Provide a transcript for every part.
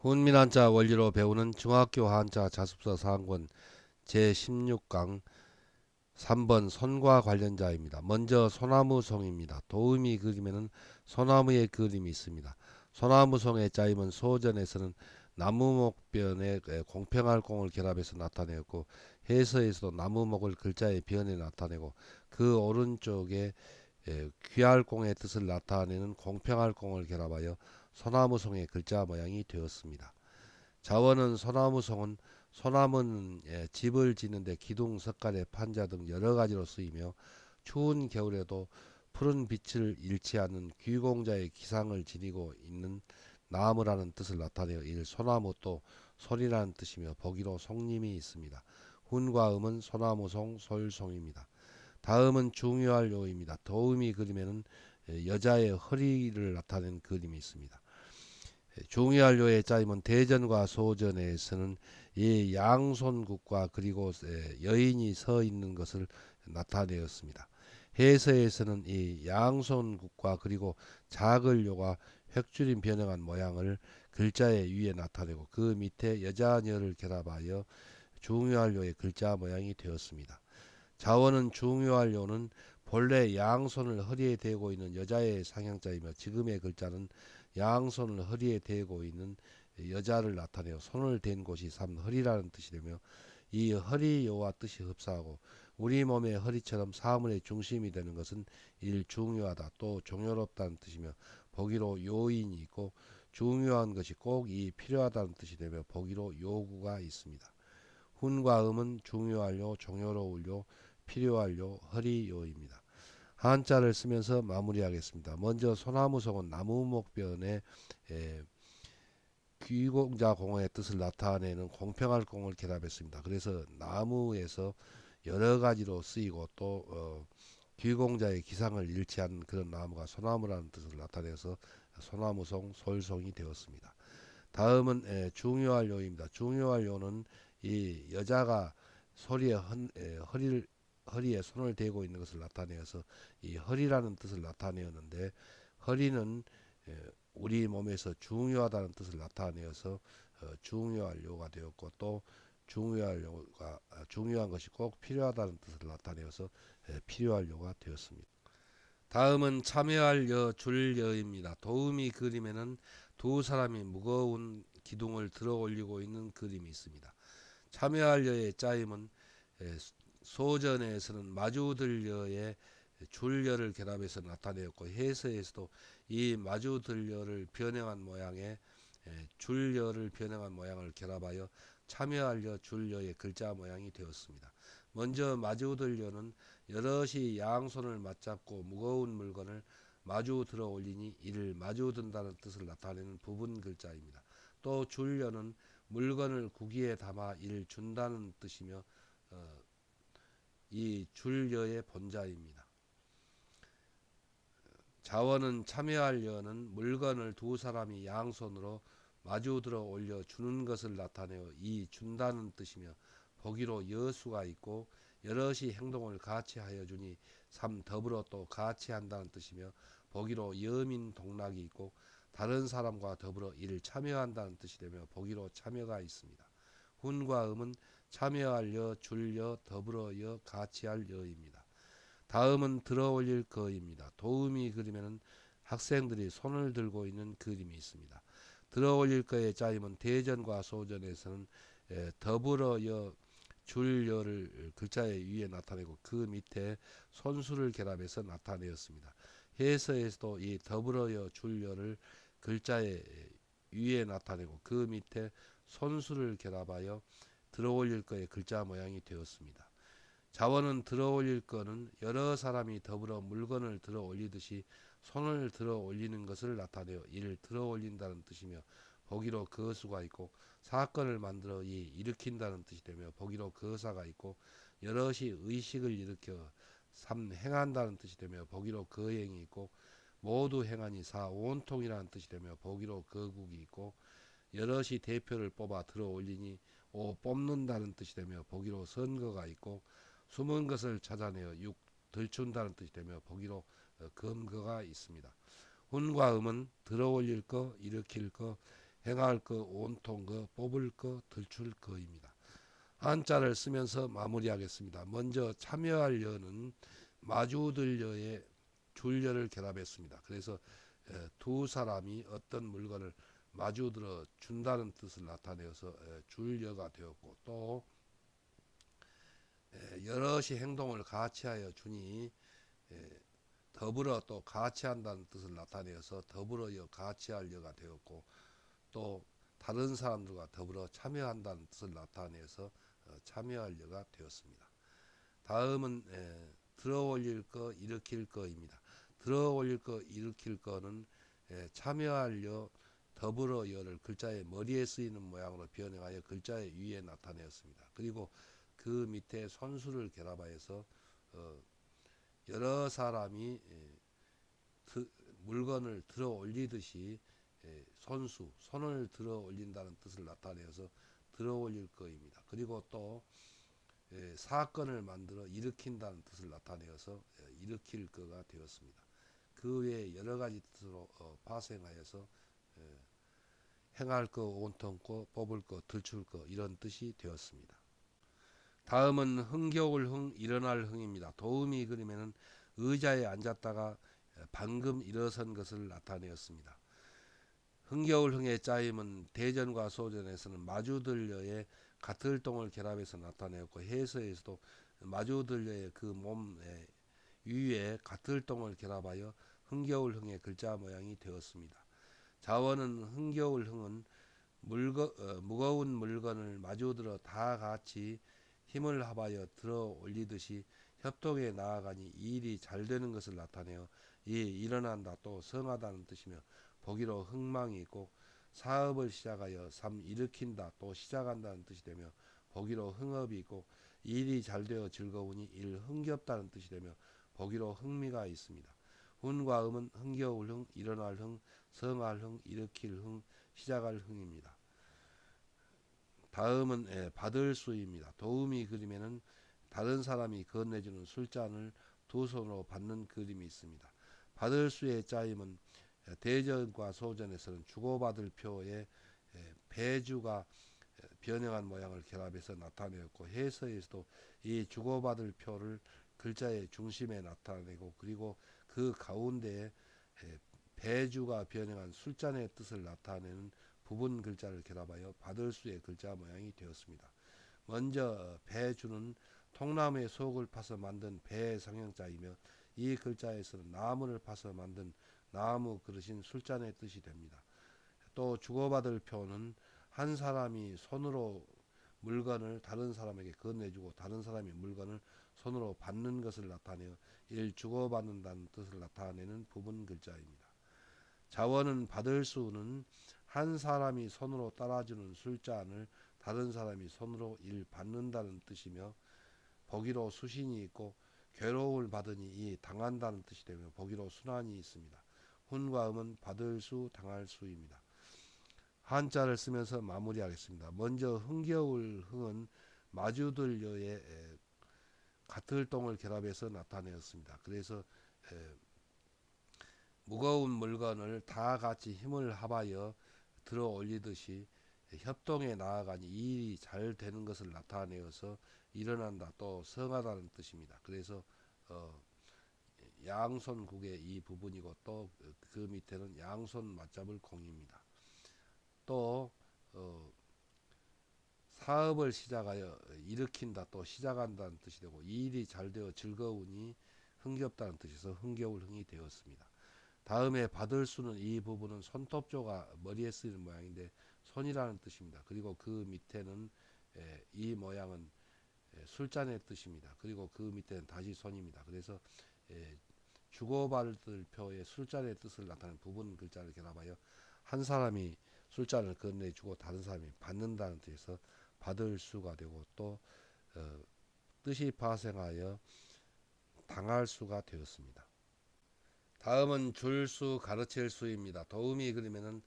훈민 한자 원리로 배우는 중학교 한자 자습서 사항권 제16강 3번 손과 관련자입니다. 먼저 소나무 송입니다. 도움이 그림에는 소나무의 그림이 있습니다. 소나무 송의 짜임은 소전에서는 나무목변에 공평할 공을 결합해서 나타내었고 해서에서도 나무목을 글자의 변에 나타내고 그 오른쪽에 귀할 공의 뜻을 나타내는 공평할 공을 결합하여 소나무송의 글자 모양이 되었습니다. 자원은 소나무송은 소나무는 예, 집을 짓는데 기둥, 석가래, 판자 등 여러 가지로 쓰이며 추운 겨울에도 푸른 빛을 잃지 않는 귀공자의 기상을 지니고 있는 나무라는 뜻을 나타내어 일 소나무 또 소리라는 뜻이며 보기로 송림이 있습니다. 훈과 음은 소나무송, 솔송입니다. 다음은 중요할 요입니다. 도움이 그림에는 예, 여자의 허리를 나타낸 그림이 있습니다. 요의 짜임은 대전과 소전에서는 이 양손국과 그리고 예, 여인이 서 있는 것을 나타내었습니다. 해서에서는 이 양손국과 그리고 작을요가 획줄인 변형한 모양을 글자의 위에 나타내고 그 밑에 여자녀를 결합하여 중요할요의 글자 모양이 되었습니다. 자원은 중요할요는 본래 양손을 허리에 대고 있는 여자의 상형자이며 지금의 글자는 양손을 허리에 대고 있는 여자를 나타내어 손을 댄 곳이 삼 허리라는 뜻이 되며 이 허리요와 뜻이 흡사하고 우리 몸의 허리처럼 사물의 중심이 되는 것은 일 중요하다 또 종요롭다는 뜻이며 보기로 요인이 있고 중요한 것이 꼭 이 필요하다는 뜻이 되며 보기로 요구가 있습니다. 훈과 음은 중요할요, 종요로울요, 필요할요, 허리요입니다. 한자를 쓰면서 마무리하겠습니다. 먼저 소나무송은 나무 목변에 귀공자 공의 뜻을 나타내는 공평할 공을 결합했습니다. 그래서 나무에서 여러 가지로 쓰이고 또 어, 귀공자의 기상을 않는 그런 나무가 소나무라는 뜻을 나타내서 소나무송, 솔송이 되었습니다. 다음은 에, 중요할 요입니다. 중요할 요는 이 여자가 소리에 헌, 에, 허리를 허리에 손을 대고 있는 것을 나타내어서 이 허리라는 뜻을 나타내었는데 허리는 우리 몸에서 중요하다는 뜻을 나타내어서 어, 중요할 요가 되었고 또 중요할 요가 아, 중요한 것이 꼭 필요하다는 뜻을 나타내어서 필요할 요가 되었습니다. 다음은 참여할 여, 줄 여입니다. 도움이 그림에는 두 사람이 무거운 기둥을 들어 올리고 있는 그림이 있습니다. 참여할 여의 짜임은 소전에서는 마주들려의 줄여를 결합해서 나타내었고 해서에서도 이 마주들려를 변형한 모양의 줄여를 변형한 모양을 결합하여 참여하려 줄여의 글자 모양이 되었습니다. 먼저 마주 들려는 여럿이 양손을 맞잡고 무거운 물건을 마주 들어 올리니 이를 마주 든다는 뜻을 나타내는 부분 글자입니다. 또 줄여는 물건을 구기에 담아 이를 준다는 뜻이며 어, 이 줄여의 본자입니다. 자원은 참여할 여는 물건을 두 사람이 양손으로 마주 들어 올려 주는 것을 나타내어 이 준다는 뜻이며 보기로 여수가 있고 여럿이 행동을 같이 하여 주니 삼 더불어 또 같이 한다는 뜻이며 보기로 여민 동락이 있고 다른 사람과 더불어 이를 참여한다는 뜻이 되며 보기로 참여가 있습니다. 훈과 음은 참여할 여, 줄 여, 더불어 여, 같이 할 여입니다. 다음은 들어올릴 거입니다. 도움이 그림에는 학생들이 손을 들고 있는 그림이 있습니다. 들어올릴 거의 짜임은 대전과 소전에서는 더불어 여, 줄 여를 글자의 위에 나타내고 그 밑에 손수를 결합해서 나타내었습니다. 해서에서도 이 더불어 여, 줄 여를 글자의 위에 나타내고 그 밑에 손수를 결합하여 들어올릴 거의 글자 모양이 되었습니다. 자원은 들어올릴 거는 여러 사람이 더불어 물건을 들어 올리듯이 손을 들어 올리는 것을 나타내어 이를 들어 올린다는 뜻이며 보기로 거수가 있고 사건을 만들어 이 일으킨다는 뜻이 되며 보기로 거사가 있고 여럿이 의식을 일으켜 삼 행한다는 뜻이 되며 보기로 거행이 있고 모두 행하니 사 온통이라는 뜻이 되며 보기로 거국이 있고 여럿이 대표를 뽑아 들어 올리니 오 뽑는다는 뜻이 되며 보기로 선거가 있고 숨은 것을 찾아내어 육 들춘다는 뜻이 되며 보기로 어, 검거가 있습니다. 훈과 음은 들어 올릴 거, 일으킬 거, 행할 거, 온통 거, 뽑을 거, 들출 거입니다. 한자를 쓰면서 마무리하겠습니다. 먼저 참여할 여는 마주들 여의 줄여를 결합했습니다. 그래서 에, 두 사람이 어떤 물건을 마주들어 준다는 뜻을 나타내어서 에, 줄여가 되었고 또 에, 여럿이 행동을 같이 하여 주니 에, 더불어 또 같이 한다는 뜻을 나타내어서 더불어여 같이 할 여가 되었고 또 다른 사람들과 더불어 참여한다는 뜻을 나타내서 어, 참여할 여가 되었습니다. 다음은 에, 들어 올릴 거 일으킬 거입니다. 들어 올릴 거 일으킬 거는 에, 참여할 여 더불어 여를 글자의 머리에 쓰이는 모양으로 변형하여 글자의 위에 나타내었습니다. 그리고 그 밑에 선수를 결합하여서 어, 여러 사람이 에, 드, 물건을 들어 올리듯이 에, 손수 손을 들어 올린다는 뜻을 나타내어서 들어 올릴 거입니다. 그리고 또 에, 사건을 만들어 일으킨다는 뜻을 나타내어서 에, 일으킬 거가 되었습니다. 그 외에 여러 가지 뜻으로 어, 파생하여서 에, 행할 거, 온통 거, 뽑을 거, 들출 거 이런 뜻이 되었습니다. 다음은 흥겨울 흥, 일어날 흥입니다. 도우미 그림에는 의자에 앉았다가 방금 일어선 것을 나타내었습니다. 흥겨울 흥의 짜임은 대전과 소전에서는 마주들려의 가틀동을 결합해서 나타내었고 해서에서도 마주들려의 그 몸의 위에 가틀동을 결합하여 흥겨울 흥의 글자 모양이 되었습니다. 자원은 흥겨울 흥은 물거, 어, 무거운 물건을 마주들어 다 같이 힘을 합하여 들어 올리듯이 협동에 나아가니 이 일이 잘 되는 것을 나타내어 이 일어난다 또 성하다는 뜻이며 보기로 흥망이 있고 사업을 시작하여 삶 일으킨다 또 시작한다는 뜻이 되며 보기로 흥업이 있고 일이 잘 되어 즐거우니 일 흥겹다는 뜻이 되며 보기로 흥미가 있습니다. 훈과 음은 흥겨울 흥, 일어날 흥, 성할 흥, 일으킬 흥, 시작할 흥입니다. 다음은 예, 받을 수입니다. 도우미 그림에는 다른 사람이 건네주는 술잔을 두 손으로 받는 그림이 있습니다. 받을 수의 짜임은 대전과 소전에서는 주고받을 표에 배주가 변형한 모양을 결합해서 나타내었고 해서에서도 이 주고받을 표를 글자의 중심에 나타내고 그리고 그 가운데에 배주가 변형한 술잔의 뜻을 나타내는 부분 글자를 결합하여 받을 수의 글자 모양이 되었습니다. 먼저 배주는 통나무의 속을 파서 만든 배 상형자이며 이 글자에서는 나무를 파서 만든 나무 그릇인 술잔의 뜻이 됩니다. 또 주고받을 표는 한 사람이 손으로 물건을 다른 사람에게 건네주고 다른 사람이 물건을 손으로 받는 것을 나타내어 일 주고받는다는 뜻을 나타내는 부분 글자입니다. 자원은 받을 수는 한 사람이 손으로 따라주는 술잔을 다른 사람이 손으로 일 받는다는 뜻이며 보기로 수신이 있고 괴로움을 받으니 이 당한다는 뜻이 되며 보기로 순환이 있습니다. 훈과 음은 받을 수 당할 수입니다. 한자를 쓰면서 마무리하겠습니다. 먼저 흥겨울 흥은 마주들여의 가틀동을 결합해서 나타내었습니다. 그래서 무거운 물건을 다 같이 힘을 합하여 들어 올리듯이 협동에 나아가니 일이 잘 되는 것을 나타내어서 일어난다 또 성하다는 뜻입니다. 그래서 어, 양손국의 이 부분이고 또 그 밑에는 양손 맞잡을 공입니다. 또 어, 사업을 시작하여 일으킨다 또 시작한다는 뜻이 되고 일이 잘 되어 즐거우니 흥겹다는 뜻에서 흥겨울 흥이 되었습니다. 다음에 받을 수는 이 부분은 손톱조가 머리에 쓰이는 모양인데 손이라는 뜻입니다. 그리고 그 밑에는 에, 이 모양은 에, 술잔의 뜻입니다. 그리고 그 밑에는 다시 손입니다. 그래서 에, 주고받을 표의 술잔의 뜻을 나타내는 부분 글자를 결합하여 한 사람이 술잔을 건네주고 다른 사람이 받는다는 뜻에서 받을 수가 되고 또 어, 뜻이 파생하여 당할 수가 되었습니다. 다음은 줄 수 가르칠 수입니다. 도우미 그림에는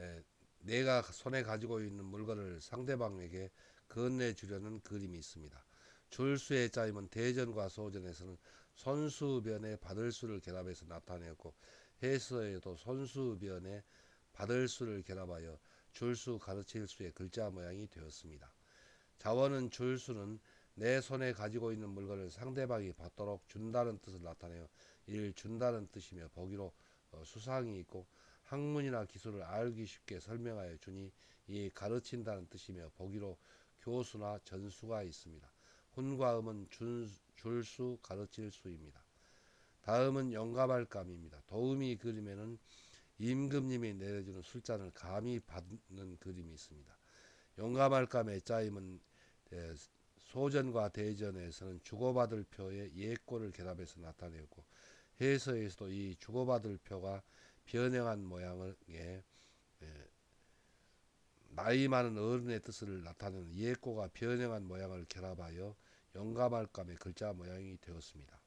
에, 내가 손에 가지고 있는 물건을 상대방에게 건네 주려는 그림이 있습니다. 줄수의 짜임은 대전과 소전에서는 선수변에 받을 수를 결합해서 나타내었고 해서에도 선수변에 받을 수를 결합하여 줄수 가르칠 수의 글자 모양이 되었습니다. 자원은 줄 수는 내 손에 가지고 있는 물건을 상대방이 받도록 준다는 뜻을 나타내어 이를 준다는 뜻이며 보기로 어, 수상이 있고 학문이나 기술을 알기 쉽게 설명하여 주니 이 가르친다는 뜻이며 보기로 교수나 전수가 있습니다. 훈과 음은 준, 줄수 가르칠 수입니다. 다음은 영감할 감입니다. 도움이 그림에는 임금님이 내려주는 술잔을 감히 받는 그림이 있습니다. 영감할감의 짜임은 소전과 대전에서는 주고받을 표의 예꼴을 결합해서 나타내었고 해서에서도 이 주고받을 표가 변형한 모양을 예, 나이 많은 어른의 뜻을 나타내는 예꼬가 변형한 모양을 결합하여 영감할감의 글자 모양이 되었습니다.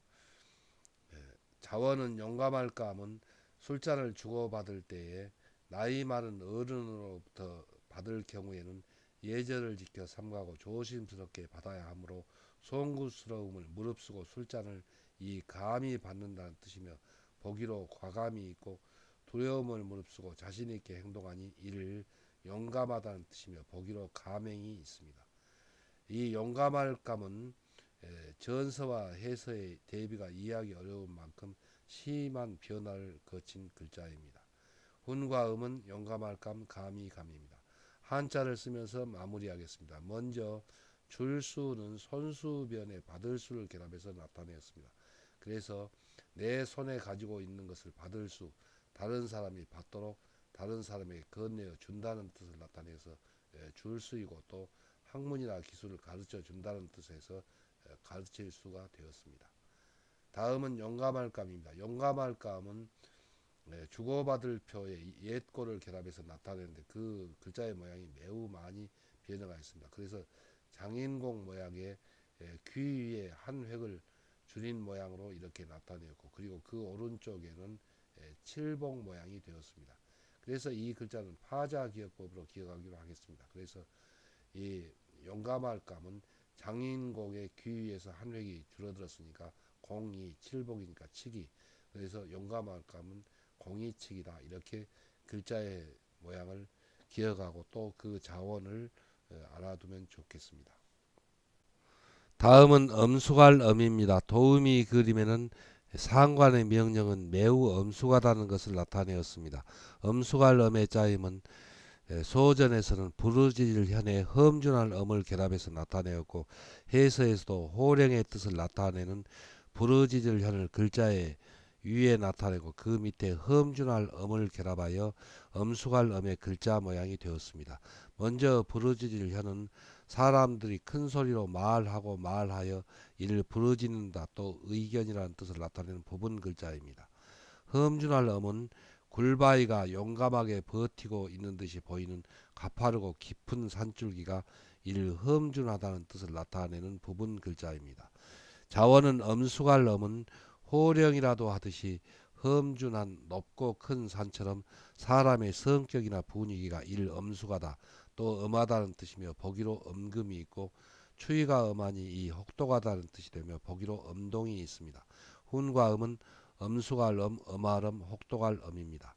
예, 자원은 영감할감은 술잔을 주고받을 때에 나이 많은 어른으로부터 받을 경우에는 예절을 지켜 삼가고 조심스럽게 받아야 하므로 송구스러움을 무릅쓰고 술잔을 이 감히 받는다는 뜻이며 보기로 과감이 있고 두려움을 무릅쓰고 자신 있게 행동하니 이를 용감하다는 뜻이며 보기로 감행이 있습니다. 이 용감할 감은 전서와 해서의 대비가 이해하기 어려운 만큼 심한 변화를 거친 글자입니다. 훈과 음은 용감할 감, 감이 감입니다. 한자를 쓰면서 마무리하겠습니다. 먼저 줄수는 손수변에 받을 수를 결합해서 나타내었습니다. 그래서 내 손에 가지고 있는 것을 받을 수, 다른 사람이 받도록 다른 사람에게 건네어 준다는 뜻을 나타내서 예, 줄 수이고 또 학문이나 기술을 가르쳐 준다는 뜻에서 예, 가르칠 수가 되었습니다. 다음은 용감할 감입니다. 용감할 감은 예, 주고받을 표의 옛골을 결합해서 나타내는데 그 글자의 모양이 매우 많이 변형하였습니다. 그래서 장인공 모양의 귀 위에 한 획을 줄인 모양으로 이렇게 나타내었고 그리고 그 오른쪽에는 칠봉 모양이 되었습니다. 그래서 이 글자는 파자 기억법으로 기억하기로 하겠습니다. 그래서 이 용감할 감은 장인공의 귀 위에서 한 획이 줄어들었으니까 공이 칠복이니까 치기. 그래서 용감할 감은 공이 치기다. 이렇게 글자의 모양을 기억하고 또 그 자원을 어, 알아두면 좋겠습니다. 다음은 엄수갈 엄입니다. 도움이 그림에는 상관의 명령은 매우 엄숙하다는 것을 나타내었습니다. 엄숙할 엄의 짜임은 소전에서는 부르짖을 현에 험준한 엄을 결합해서 나타내었고 해서에서도 호령의 뜻을 나타내는 부르짖을 현을 글자에 위에 나타내고 그 밑에 험준할 엄을 결합하여 엄숙할 엄의 글자 모양이 되었습니다. 먼저 부르짖을 현은 사람들이 큰 소리로 말하고 말하여 이를 부르짖는다 또 의견이라는 뜻을 나타내는 부분 글자입니다. 험준할 엄은 굴바위가 용감하게 버티고 있는 듯이 보이는 가파르고 깊은 산줄기가 이를 험준하다는 뜻을 나타내는 부분 글자입니다. 자원은 엄숙할 엄은 호령이라도 하듯이 험준한 높고 큰 산처럼 사람의 성격이나 분위기가 이를 엄숙하다 또 엄하다는 뜻이며 보기로 엄금이 있고 추위가 엄하니 이 혹독하다는 뜻이 되며 보기로 엄동이 있습니다. 훈과 음은 엄수갈 엄, 엄할 엄, 혹독할 엄입니다.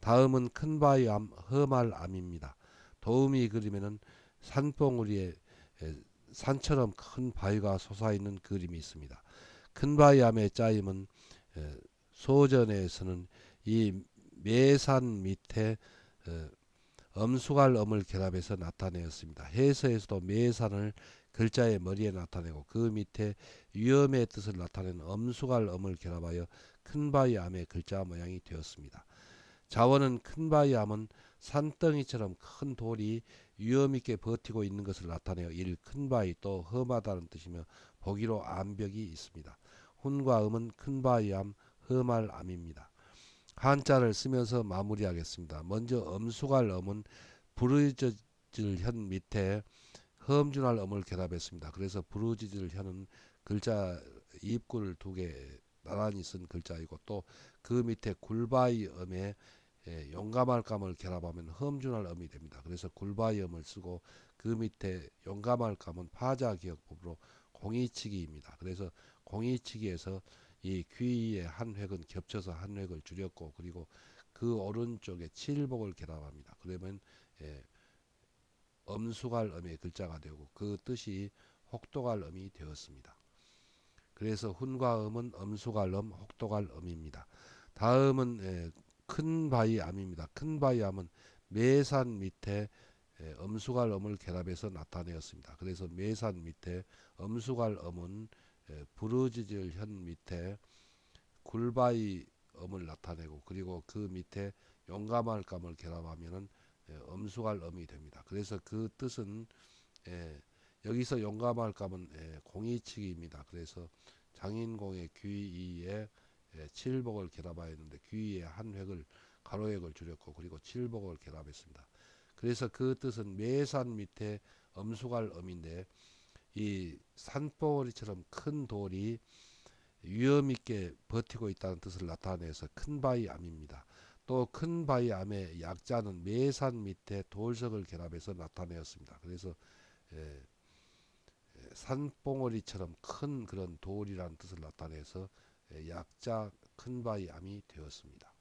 다음은 큰 바위 암, 험할 암입니다. 도움이 그림에는 산봉우리에 산처럼 큰 바위가 솟아있는 그림이 있습니다. 큰바위 암의 짜임은 소전에서는 이 매산 밑에 엄수갈 엄을 결합해서 나타내었습니다. 해서에서도 매산을 글자의 머리에 나타내고 그 밑에 위험의 뜻을 나타내는 엄수갈 엄을 결합하여 큰바위 암의 글자 모양이 되었습니다. 자원은 큰바위 암은 산덩이처럼 큰 돌이 위험 있게 버티고 있는 것을 나타내어 일 큰바위 또 험하다는 뜻이며 보기로 암벽이 있습니다. 훈과 음은 큰 바위 암, 험할 암입니다. 한자를 쓰면서 마무리하겠습니다. 먼저 엄수갈 엄은 부르짖을 현 밑에 험준할 엄을 결합했습니다. 그래서 부르짖을 현은 글자 입구를 두 개 나란히 쓴 글자이고 또 그 밑에 굴바이 엄에 예, 용감할 감을 결합하면 험준할 엄이 됩니다. 그래서 굴바이 엄을 쓰고 그 밑에 용감할 감은 파자 기억법으로 공이치기입니다. 그래서 공이치기에서 이 귀의 한 획은 겹쳐서 한 획을 줄였고 그리고 그 오른쪽에 칠복을 결합합니다. 그러면 예, 엄수갈 음의 글자가 되고 그 뜻이 혹독할 음이 되었습니다. 그래서 훈과 음은 엄수갈 음, 혹독할 음입니다. 다음은 예, 큰 바위 암입니다. 큰 바위 암은 매산 밑에 예, 엄수갈 음을 결합해서 나타내었습니다. 그래서 매산 밑에 엄수갈 음은 예, 부르짖을 현 밑에 굴바위 음을 나타내고 그리고 그 밑에 용감할 감을 결합하면은 예, 엄수갈 음이 됩니다. 그래서 그 뜻은 예, 여기서 용감할 감은 예, 공이치기입니다. 그래서 장인공의 귀이에 예, 칠복을 결합하였는데 귀이에 한 획을 가로획을 줄였고 그리고 칠복을 결합했습니다. 그래서 그 뜻은 매산 밑에 엄수갈 음인데 이 산봉우리처럼 큰 돌이 위험 있게 버티고 있다는 뜻을 나타내서 큰 바위 암입니다. 또 큰 바위 암의 약자는 매산 밑에 돌석을 결합해서 나타내었습니다. 그래서 에, 에, 산봉우리처럼 큰 그런 돌이라는 뜻을 나타내서 에, 약자 큰 바위 암이 되었습니다.